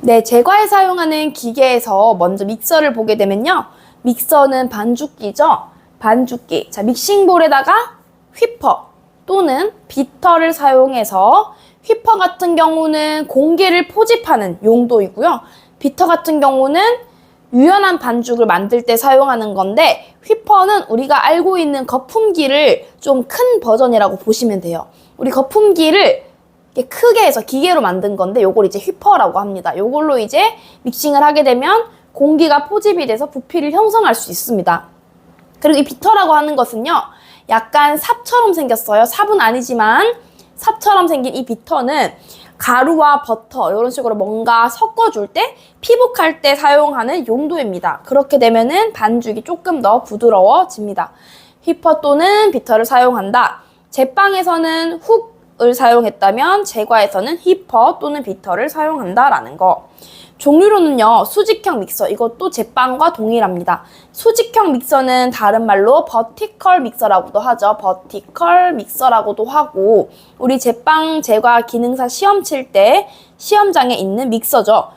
네, 제과에 사용하는 기계에서 먼저 믹서를 보게 되면요. 믹서는 반죽기죠. 반죽기. 자, 믹싱볼에다가 휘퍼 또는 비터를 사용해서 휘퍼 같은 경우는 공기를 포집하는 용도이고요. 비터 같은 경우는 유연한 반죽을 만들 때 사용하는 건데 휘퍼는 우리가 알고 있는 거품기를 좀 큰 버전이라고 보시면 돼요. 우리 거품기를 크게 해서 기계로 만든 건데 요걸 이제 휘퍼라고 합니다. 요걸로 이제 믹싱을 하게 되면 공기가 포집이 돼서 부피를 형성할 수 있습니다. 그리고 이 비터라고 하는 것은요. 약간 삽처럼 생겼어요. 삽은 아니지만 삽처럼 생긴 이 비터는 가루와 버터 이런 식으로 뭔가 섞어줄 때 피복할 때 사용하는 용도입니다. 그렇게 되면은 반죽이 조금 더 부드러워집니다. 휘퍼 또는 비터를 사용한다. 제빵에서는 훅 을 사용했다면 제과에서는 휘퍼 또는 비터를 사용한다라는 거. 종류로는요, 수직형 믹서, 이것도 제빵과 동일합니다. 수직형 믹서는 다른 말로 버티컬 믹서라고도 하죠. 버티컬 믹서라고도 하고, 우리 제빵 제과 기능사 시험 칠 때 시험장에 있는 믹서죠.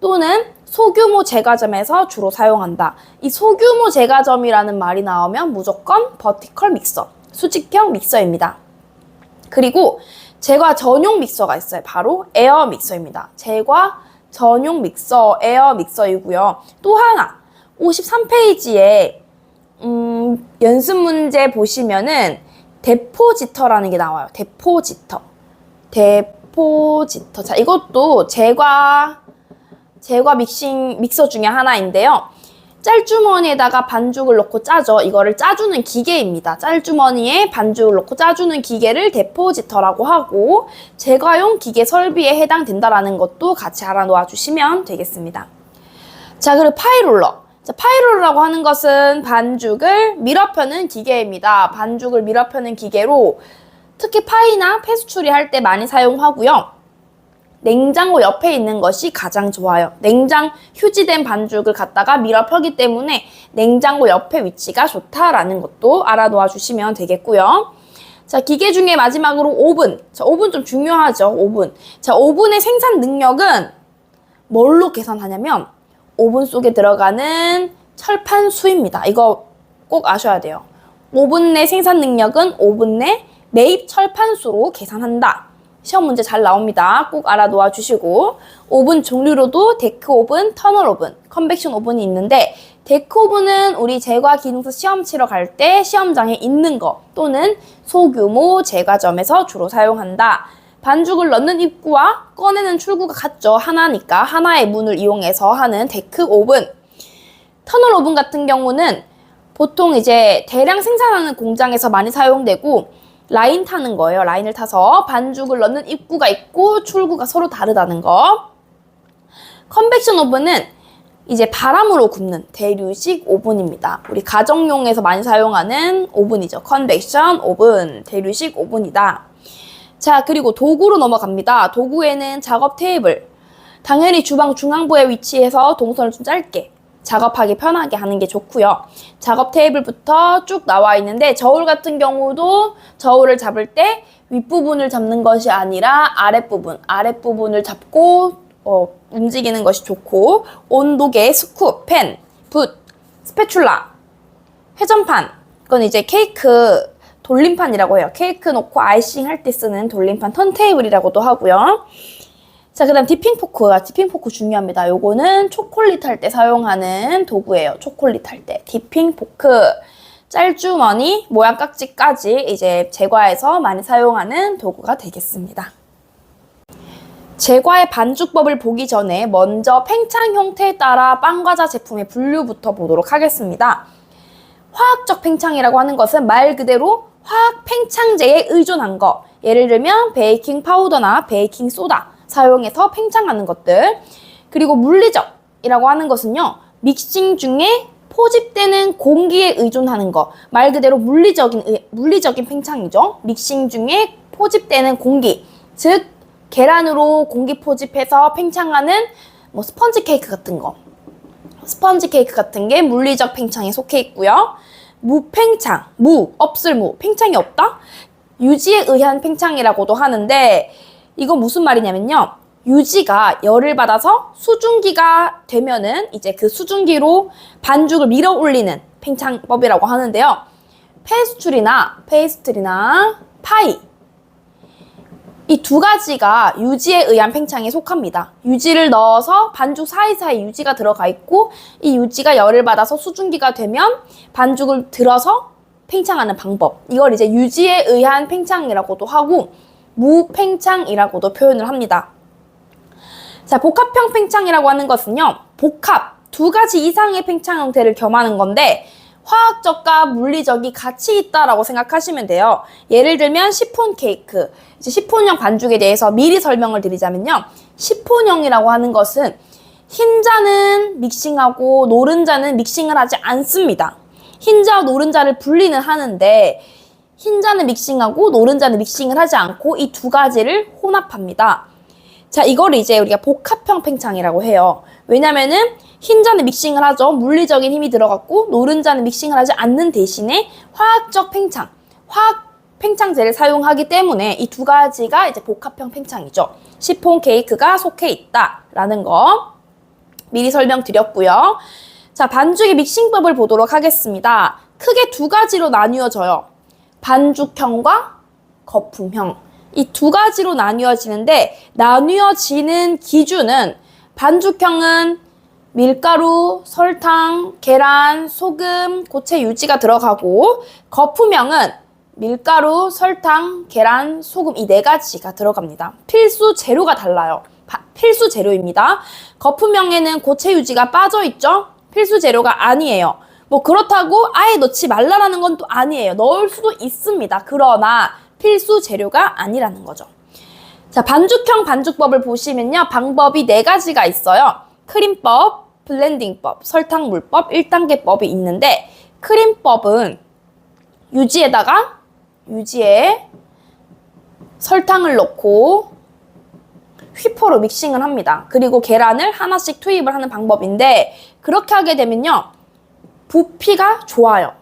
또는 소규모 제과점에서 주로 사용한다. 이 소규모 제과점이라는 말이 나오면 무조건 버티컬 믹서, 수직형 믹서입니다. 그리고 제과 전용 믹서가 있어요. 바로 에어 믹서입니다. 제과 전용 믹서, 에어 믹서이고요. 또 하나, 53페이지에 음, 연습 문제 보시면은 데포지터라는 게 나와요. 데포지터. 데포지터. 자, 이것도 제과 제과 믹싱 믹서 중에 하나인데요. 짤주머니에다가 반죽을 넣고 짜죠. 이거를 짜주는 기계입니다. 짤주머니에 반죽을 넣고 짜주는 기계를 데포지터라고 하고 제과용 기계 설비에 해당된다라는 것도 같이 알아놓아 주시면 되겠습니다. 자, 그리고 파이롤러. 자, 파이롤러라고 하는 것은 반죽을 밀어 펴는 기계입니다. 반죽을 밀어 펴는 기계로 특히 파이나 폐수 처리할 때 많이 사용하고요. 냉장고 옆에 있는 것이 가장 좋아요. 냉장 휴지된 반죽을 갖다가 밀어 펴기 때문에 냉장고 옆에 위치가 좋다라는 것도 알아놓아 주시면 되겠고요. 자, 기계 중에 마지막으로 오븐. 자, 오븐 좀 중요하죠. 오븐. 자, 오븐의 생산 능력은 뭘로 계산하냐면 오븐 속에 들어가는 철판 수입니다. 이거 꼭 아셔야 돼요. 오븐 내 생산 능력은 오븐 내 매입 철판 수로 계산한다. 시험 문제 잘 나옵니다. 꼭 알아놓아 주시고 오븐 종류로도 데크 오븐, 터널 오븐, 컨벡션 오븐이 있는데 데크 오븐은 우리 제과 기능서 시험 치러 갈 때 시험장에 있는 거 또는 소규모 제과점에서 주로 사용한다. 반죽을 넣는 입구와 꺼내는 출구가 같죠. 하나니까 하나의 문을 이용해서 하는 데크 오븐. 터널 오븐 같은 경우는 보통 이제 대량 생산하는 공장에서 많이 사용되고 라인 타는 거예요. 라인을 타서 반죽을 넣는 입구가 있고 출구가 서로 다르다는 거. 컨벡션 오븐은 이제 바람으로 굽는 대류식 오븐입니다. 우리 가정용에서 많이 사용하는 오븐이죠. 컨벡션 오븐, 대류식 오븐이다. 자, 그리고 도구로 넘어갑니다. 도구에는 작업 테이블. 당연히 주방 중앙부에 위치해서 동선을 좀 짧게 작업하기 편하게 하는 게 좋고요. 작업 테이블부터 쭉 나와 있는데 저울 같은 경우도 저울을 잡을 때 윗부분을 잡는 것이 아니라 아랫부분, 아랫부분을 잡고 어, 움직이는 것이 좋고 온도계, 스쿱, 펜, 붓, 스패출라, 회전판 이건 이제 케이크 돌림판이라고 해요. 케이크 놓고 아이싱 할 때 쓰는 돌림판 턴테이블이라고도 하고요. 자, 그 다음 디핑 포크가 디핑 포크 중요합니다. 요거는 초콜릿 할 때 사용하는 도구예요. 초콜릿 할 때. 디핑 포크. 짤주머니, 모양 깍지까지 이제 제과에서 많이 사용하는 도구가 되겠습니다. 제과의 반죽법을 보기 전에 먼저 팽창 형태에 따라 빵과자 제품의 분류부터 보도록 하겠습니다. 화학적 팽창이라고 하는 것은 말 그대로 화학 팽창제에 의존한 거. 예를 들면 베이킹 파우더나 베이킹 소다 사용해서 팽창하는 것들. 그리고 물리적이라고 하는 것은요. 믹싱 중에 포집되는 공기에 의존하는 거. 말 그대로 물리적인 의- 물리적인 팽창이죠. 믹싱 중에 포집되는 공기. 즉 계란으로 공기 포집해서 팽창하는 뭐 스펀지 케이크 같은 거. 스펀지 케이크 같은 게 물리적 팽창에 속해 있고요. 무팽창, 무, 없을 무, 팽창이 없다? 유지에 의한 팽창이라고도 하는데 이거 무슨 말이냐면요. 유지가 열을 받아서 수증기가 되면은 이제 그 수증기로 반죽을 밀어 올리는 팽창법이라고 하는데요. 페스츄리나 페이스트리나 파이 이 두 가지가 유지에 의한 팽창에 속합니다. 유지를 넣어서 반죽 사이사이 유지가 들어가 있고 이 유지가 열을 받아서 수증기가 되면 반죽을 들어서 팽창하는 방법. 이걸 이제 유지에 의한 팽창이라고도 하고 무팽창이라고도 표현을 합니다. 자, 복합형 팽창이라고 하는 것은요. 복합 두 가지 이상의 팽창 형태를 겸하는 건데 화학적과 물리적이 같이 있다라고 생각하시면 돼요. 예를 들면 시폰 케이크, 이제 시폰형 반죽에 대해서 미리 설명을 드리자면요. 시폰형이라고 하는 것은 흰자는 믹싱하고 노른자는 믹싱을 하지 않습니다. 흰자와 노른자를 분리는 하는데 흰자는 믹싱하고 노른자는 믹싱을 하지 않고 이 두 가지를 혼합합니다. 자, 이걸 이제 우리가 복합형 팽창이라고 해요. 왜냐면은 흰자는 믹싱을 하죠. 물리적인 힘이 들어갔고 노른자는 믹싱을 하지 않는 대신에 화학적 팽창, 화학 팽창제를 사용하기 때문에 이 두 가지가 이제 복합형 팽창이죠. 시폰 케이크가 속해 있다라는 거 미리 설명드렸고요. 자, 반죽의 믹싱법을 보도록 하겠습니다. 크게 두 가지로 나뉘어져요. 반죽형과 거품형. 이 두 가지로 나뉘어지는데 나뉘어지는 기준은 반죽형은 밀가루, 설탕, 계란, 소금, 고체 유지가 들어가고 거품형은 밀가루, 설탕, 계란, 소금 이 네 가지가 들어갑니다. 필수 재료가 달라요. 바- 필수 재료입니다. 거품형에는 고체 유지가 빠져 있죠? 필수 재료가 아니에요. 뭐 그렇다고 아예 넣지 말라라는 건 또 아니에요. 넣을 수도 있습니다. 그러나 필수 재료가 아니라는 거죠. 자, 반죽형 반죽법을 보시면요. 방법이 네 가지가 있어요. 크림법, 블렌딩법, 설탕물법, 1단계법이 있는데 크림법은 유지에다가 유지에 설탕을 넣고 휘포로 믹싱을 합니다. 그리고 계란을 하나씩 투입을 하는 방법인데 그렇게 하게 되면요. 부피가 좋아요.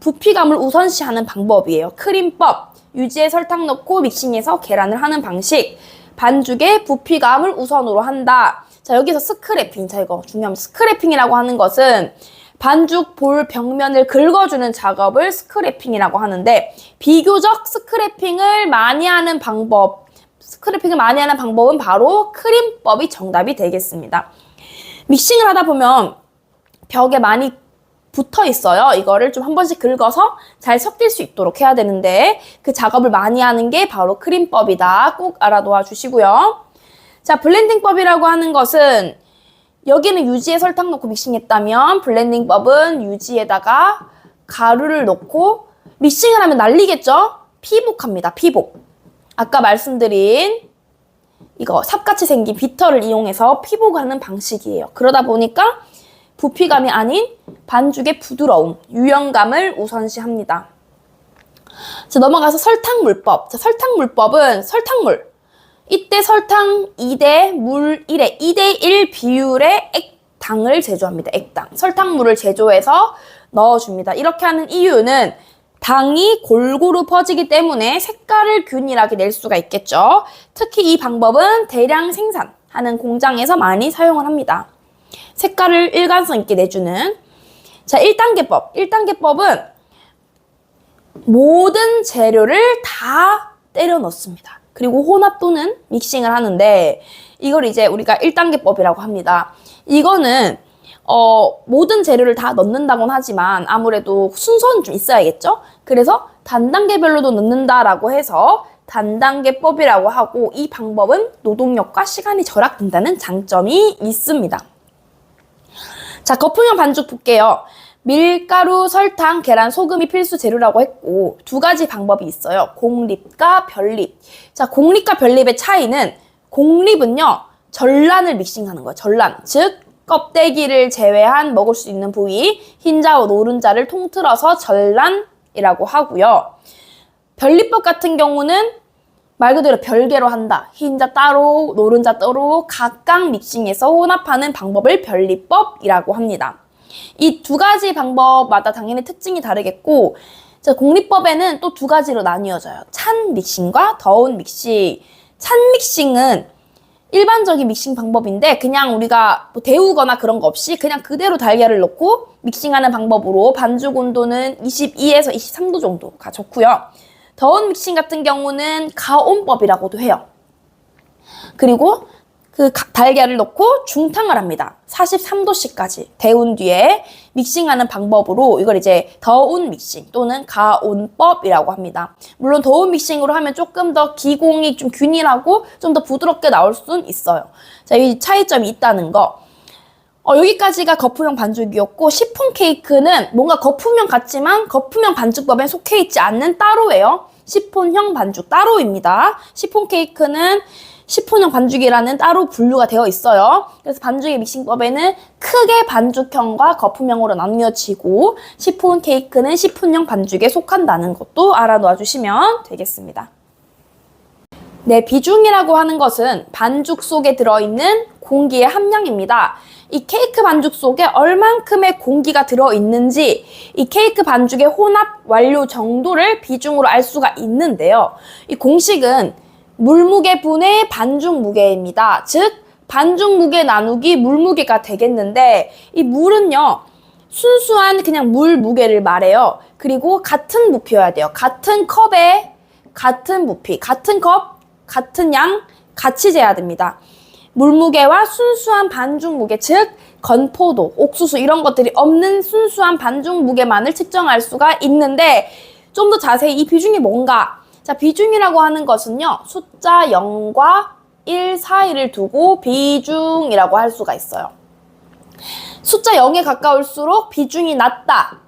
부피감을 우선시하는 방법이에요. 크림법, 유지에 설탕 넣고 믹싱해서 계란을 하는 방식, 반죽의 부피감을 우선으로 한다. 자, 여기서 스크래핑. 자, 이거 중요합니다. 스크래핑이라고 하는 것은 반죽 볼 벽면을 긁어주는 작업을 스크래핑이라고 하는데 비교적 스크래핑을 많이 하는 방법, 스크래핑을 많이 하는 방법은 바로 크림법이 정답이 되겠습니다. 믹싱을 하다 보면 벽에 많이 붙어 있어요. 이거를 좀 한 번씩 긁어서 잘 섞일 수 있도록 해야 되는데 그 작업을 많이 하는 게 바로 크림법이다. 꼭 알아놓아 주시고요. 자, 블렌딩법이라고 하는 것은 여기는 유지에 설탕 넣고 믹싱했다면 블렌딩법은 유지에다가 가루를 넣고 믹싱을 하면 난리겠죠? 피복합니다. 피복. 아까 말씀드린 이거 삽같이 생긴 비터를 이용해서 피복하는 방식이에요. 그러다 보니까 부피감이 아닌 반죽의 부드러움, 유연감을 우선시합니다. 자, 넘어가서 설탕 물법. 자, 설탕 물법은 설탕물. 이때 설탕 2대 물 1에 2대 1 비율의 액당을 제조합니다. 액당. 설탕물을 제조해서 넣어줍니다. 이렇게 하는 이유는 당이 골고루 퍼지기 때문에 색깔을 균일하게 낼 수가 있겠죠. 특히 이 방법은 대량 생산하는 공장에서 많이 사용을 합니다. 색깔을 일관성 있게 내주는 자 1단계법. 1단계법은 모든 재료를 다 때려 넣습니다. 그리고 혼합 또는 믹싱을 하는데 이걸 이제 우리가 1단계법이라고 합니다. 이거는 어, 모든 재료를 다 넣는다곤 하지만 아무래도 순서는 좀 있어야겠죠? 그래서 단단계별로도 넣는다라고 해서 단단계법이라고 하고 이 방법은 노동력과 시간이 절약된다는 장점이 있습니다. 자, 거품형 반죽 볼게요. 밀가루, 설탕, 계란, 소금이 필수 재료라고 했고 두 가지 방법이 있어요. 공립과 별립. 자, 공립과 별립의 차이는 공립은요. 전란을 믹싱하는 거예요. 전란. 즉 껍데기를 제외한 먹을 수 있는 부위 흰자와 노른자를 통틀어서 전란이라고 하고요. 별립법 같은 경우는 말 그대로 별개로 한다. 흰자 따로, 노른자 따로 각각 믹싱해서 혼합하는 방법을 별리법이라고 합니다. 이 두 가지 방법마다 당연히 특징이 다르겠고, 자, 공리법에는 또 두 가지로 나뉘어져요. 찬 믹싱과 더운 믹싱. 찬 믹싱은 일반적인 믹싱 방법인데 그냥 우리가 뭐 데우거나 그런 거 없이 그냥 그대로 달걀을 넣고 믹싱하는 방법으로 반죽 온도는 22에서 23도 정도가 좋고요. 더운 믹싱 같은 경우는 가온법이라고도 해요. 그리고 그 가- 달걀을 넣고 중탕을 합니다. 43도씨까지 데운 뒤에 믹싱하는 방법으로 이걸 이제 더운 믹싱 또는 가온법이라고 합니다. 물론 더운 믹싱으로 하면 조금 더 기공이 좀 균일하고 좀 더 부드럽게 나올 수는 있어요. 자, 이 차이점이 있다는 거. 어, 여기까지가 거품형 반죽이었고 시폰 케이크는 뭔가 거품형 같지만 거품형 반죽법에 속해 있지 않는 따로예요. 시폰형 반죽 따로입니다. 시폰 케이크는 시폰형 반죽이라는 따로 분류가 되어 있어요. 그래서 반죽의 믹싱법에는 크게 반죽형과 거품형으로 나뉘어지고 시폰 케이크는 시폰형 반죽에 속한다는 것도 알아놓아 주시면 되겠습니다. 네, 비중이라고 하는 것은 반죽 속에 들어있는 공기의 함량입니다. 이 케이크 반죽 속에 얼만큼의 공기가 들어있는지 이 케이크 반죽의 혼합 완료 정도를 비중으로 알 수가 있는데요. 이 공식은 물무게 분의 반죽 무게입니다. 즉, 반죽 무게 나누기 물무게가 되겠는데 이 물은요. 순수한 그냥 물 무게를 말해요. 그리고 같은 부피여야 돼요. 같은 컵에 같은 부피, 같은 컵, 같은 양 같이 재야 됩니다. 물무게와 순수한 반죽 무게, 즉 건포도, 옥수수 이런 것들이 없는 순수한 반죽 무게만을 측정할 수가 있는데 좀 더 자세히 이 비중이 뭔가? 자, 비중이라고 하는 것은요. 숫자 0과 1 사이를 두고 비중이라고 할 수가 있어요. 숫자 0에 가까울수록 비중이 낮다.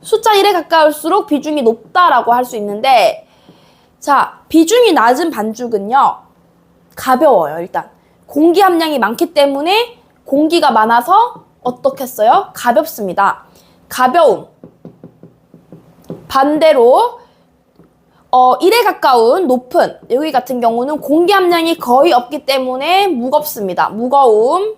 숫자 1에 가까울수록 비중이 높다라고 할 수 있는데 자, 비중이 낮은 반죽은요. 가벼워요, 일단. 공기 함량이 많기 때문에 공기가 많아서 어떻겠어요? 가볍습니다. 가벼움. 반대로 어, 1에 가까운 높은 여기 같은 경우는 공기 함량이 거의 없기 때문에 무겁습니다. 무거움.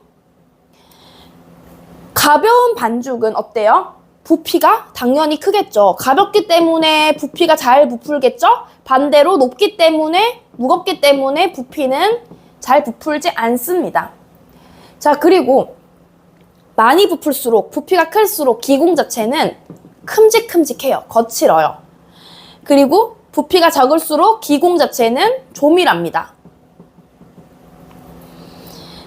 가벼운 반죽은 어때요? 부피가 당연히 크겠죠. 가볍기 때문에 부피가 잘 부풀겠죠? 반대로 높기 때문에, 무겁기 때문에 부피는 잘 부풀지 않습니다. 자, 그리고 많이 부풀수록, 부피가 클수록 기공 자체는 큼직큼직해요. 거칠어요. 그리고 부피가 적을수록 기공 자체는 조밀합니다.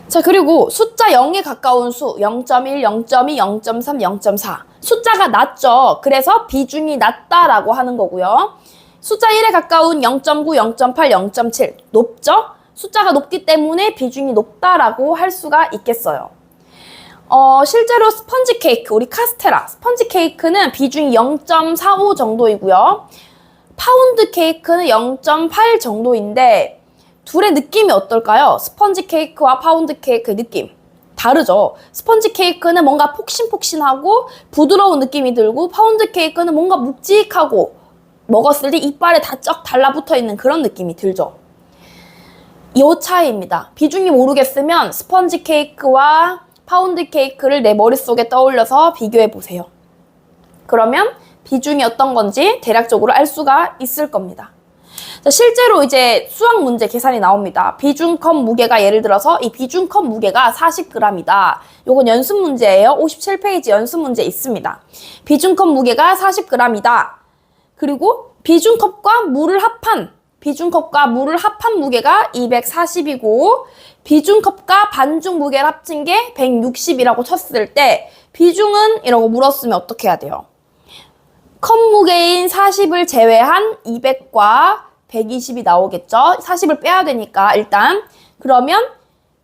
자, 그리고 숫자 0에 가까운 수 0.1, 0.2, 0.3, 0.4 숫자가 낮죠. 그래서 비중이 낮다라고 하는 거고요. 숫자 1에 가까운 0.9, 0.8, 0.7 높죠? 숫자가 높기 때문에 비중이 높다라고 할 수가 있겠어요. 어, 실제로 스펀지 케이크, 우리 카스테라, 스펀지 케이크는 비중이 0.45 정도이고요. 파운드 케이크는 0.8 정도인데 둘의 느낌이 어떨까요? 스펀지 케이크와 파운드 케이크 느낌 다르죠. 스펀지 케이크는 뭔가 폭신폭신하고 부드러운 느낌이 들고 파운드 케이크는 뭔가 묵직하고 먹었을 때 이빨에 다 쩍 달라붙어 있는 그런 느낌이 들죠. 이 차이입니다. 비중이 모르겠으면 스펀지 케이크와 파운드 케이크를 내 머릿속에 떠올려서 비교해 보세요. 그러면 비중이 어떤 건지 대략적으로 알 수가 있을 겁니다. 자, 실제로 이제 수학 문제 계산이 나옵니다. 비중컵 무게가 예를 들어서 이 비중컵 무게가 40g이다. 요건 연습 문제예요. 57페이지 연습 문제 있습니다. 비중컵 무게가 40g이다. 그리고 비중컵과 물을 합한 비중컵과 물을 합한 무게가 240이고 비중컵과 반죽 무게를 합친 게 160이라고 쳤을 때 비중은 이라고 물었으면 어떻게 해야 돼요? 컵 무게인 40을 제외한 200과 120이 나오겠죠? 40을 빼야 되니까 일단 그러면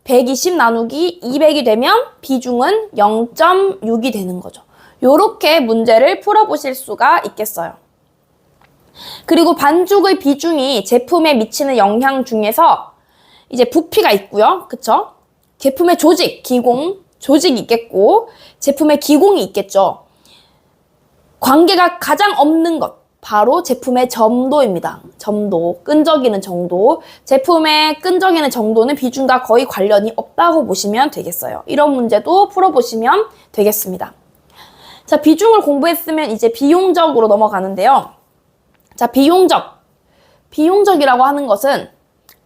120 나누기 200이 되면 비중은 0.6이 되는 거죠. 요렇게 문제를 풀어보실 수가 있겠어요. 그리고 반죽의 비중이 제품에 미치는 영향 중에서 이제 부피가 있고요. 그쵸? 제품의 조직, 기공, 조직이 있겠고 제품의 기공이 있겠죠. 관계가 가장 없는 것 바로 제품의 점도입니다. 점도, 끈적이는 정도. 제품의 끈적이는 정도는 비중과 거의 관련이 없다고 보시면 되겠어요. 이런 문제도 풀어보시면 되겠습니다. 자, 비중을 공부했으면 이제 비용적으로 넘어가는데요. 자, 비용적. 비용적이라고 하는 것은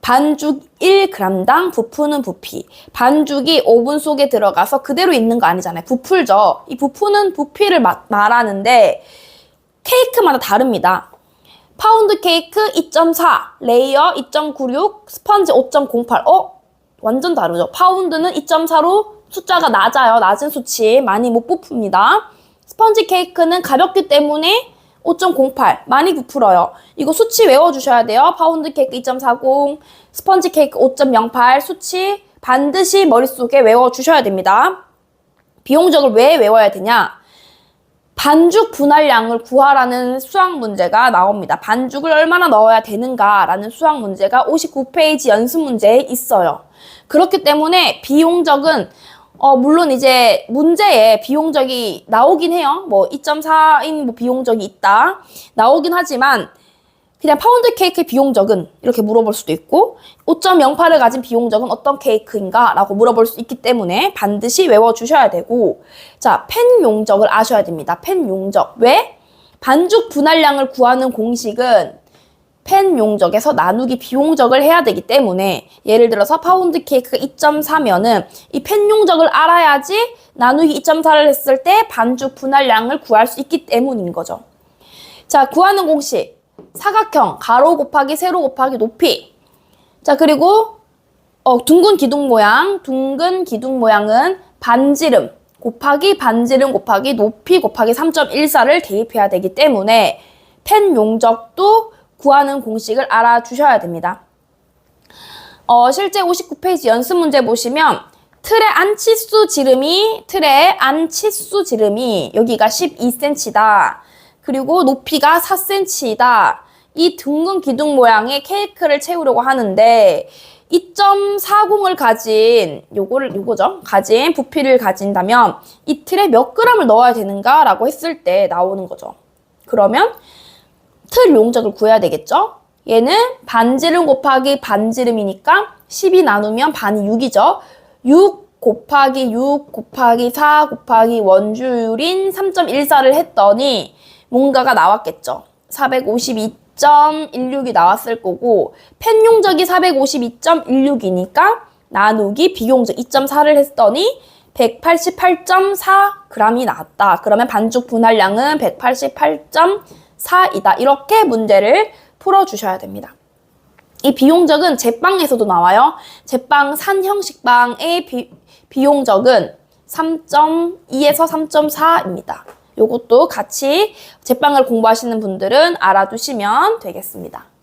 반죽 1g당 부푸는 부피. 반죽이 오븐 속에 들어가서 그대로 있는 거 아니잖아요. 부풀죠. 이 부푸는 부피를 마- 말하는데 케이크마다 다릅니다. 파운드 케이크 2.4, 레이어 2.96, 스펀지 5.08. 어? 완전 다르죠. 파운드는 2.4로 숫자가 낮아요. 낮은 수치. 많이 못 부풉니다. 스펀지 케이크는 가볍기 때문에 5.08. 많이 부풀어요. 이거 수치 외워주셔야 돼요. 파운드 케이크 2.40, 스펀지 케이크 5.08 수치 반드시 머릿속에 외워주셔야 됩니다. 비용적을 왜 외워야 되냐? 반죽 분할량을 구하라는 수학 문제가 나옵니다. 반죽을 얼마나 넣어야 되는가라는 수학 문제가 59페이지 연습 문제에 있어요. 그렇기 때문에 비용적은 어 물론 이제 문제에 비용적이 나오긴 해요. 뭐 2.4인 뭐 비용적이 있다 나오긴 하지만 그냥 파운드 케이크 비용적은 이렇게 물어볼 수도 있고 5.08을 가진 비용적은 어떤 케이크인가 라고 물어볼 수 있기 때문에 반드시 외워주셔야 되고 자, 펜 용적을 아셔야 됩니다. 펜 용적. 왜? 반죽 분할량을 구하는 공식은 펜 용적에서 나누기 비용적을 해야 되기 때문에 예를 들어서 파운드 케이크가 2.4면은 이 펜 용적을 알아야지 나누기 2.4를 했을 때 반죽 분할량을 구할 수 있기 때문인 거죠. 자, 구하는 공식. 사각형, 가로 곱하기 세로 곱하기 높이. 자, 그리고 어, 둥근 기둥 모양, 둥근 기둥 모양은 반지름 곱하기 반지름 곱하기 높이 곱하기 3.14를 대입해야 되기 때문에 펜 용적도 구하는 공식을 알아주셔야 됩니다. 어, 실제 59페이지 연습 문제 보시면 틀의 안치수 지름이 틀의 안치수 지름이 여기가 12cm다. 그리고 높이가 4cm이다. 이 둥근 기둥 모양의 케이크를 채우려고 하는데 2.40을 가진 요거를 요거죠. 가진 부피를 가진다면 이 틀에 몇 g을 넣어야 되는가라고 했을 때 나오는 거죠. 그러면 틀 용적을 구해야 되겠죠? 얘는 반지름 곱하기 반지름이니까 10이 나누면 반이 6이죠. 6 곱하기 6 곱하기 4 곱하기 원주율인 3.14를 했더니 뭔가가 나왔겠죠. 452.16이 나왔을 거고 펜 용적이 452.16이니까 나누기 비용적 2.4를 했더니 188.4g이 나왔다. 그러면 반죽 분할량은 188.4이다. 이렇게 문제를 풀어주셔야 됩니다. 이 비용적은 제빵에서도 나와요. 제빵 산 형식빵의 비, 비용적은 3.2에서 3.4입니다. 요것도 같이 제빵을 공부하시는 분들은 알아두시면 되겠습니다.